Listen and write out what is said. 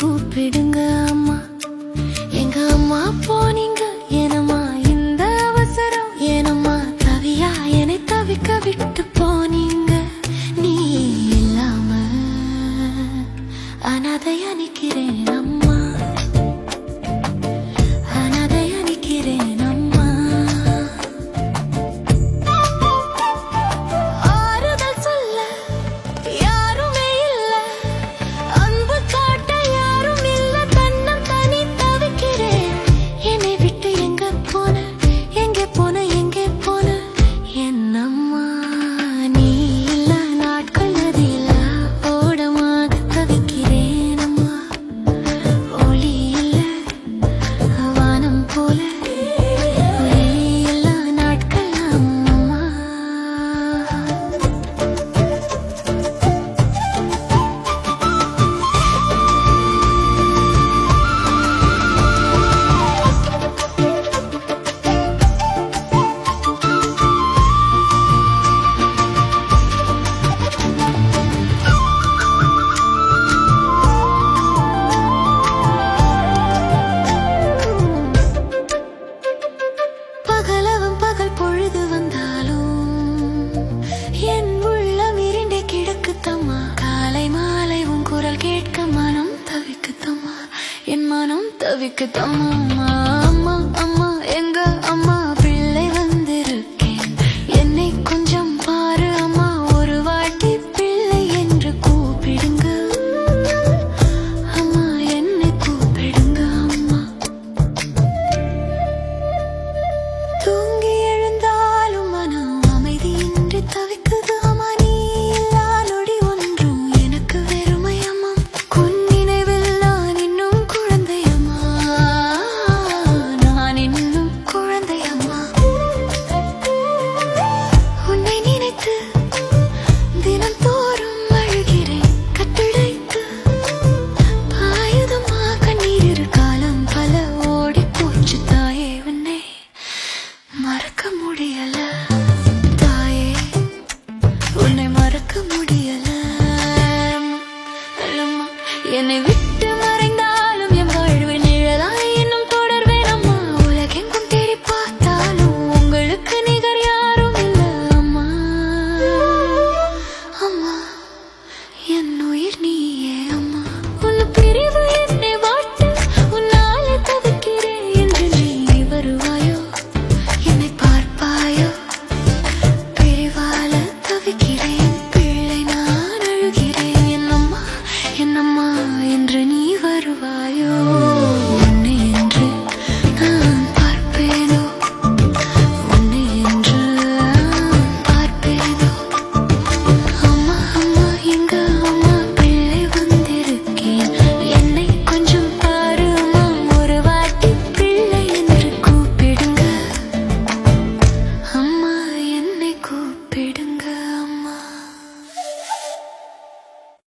கூப்பிடுங்க அம்மா. எங்க அம்மா போனீங்க ஏனம்மா இந்த அவசரம்? ஏனம்மா தவியா என்னை தவிக்க விட்டு போனீங்க? நீ இல்லாம அனாதையா நிக்கிறேன் அம்மா. tabii ki tamam மறக்க முடியல தாயே. உன்னை மறக்க முடியல. என்னை விட்டு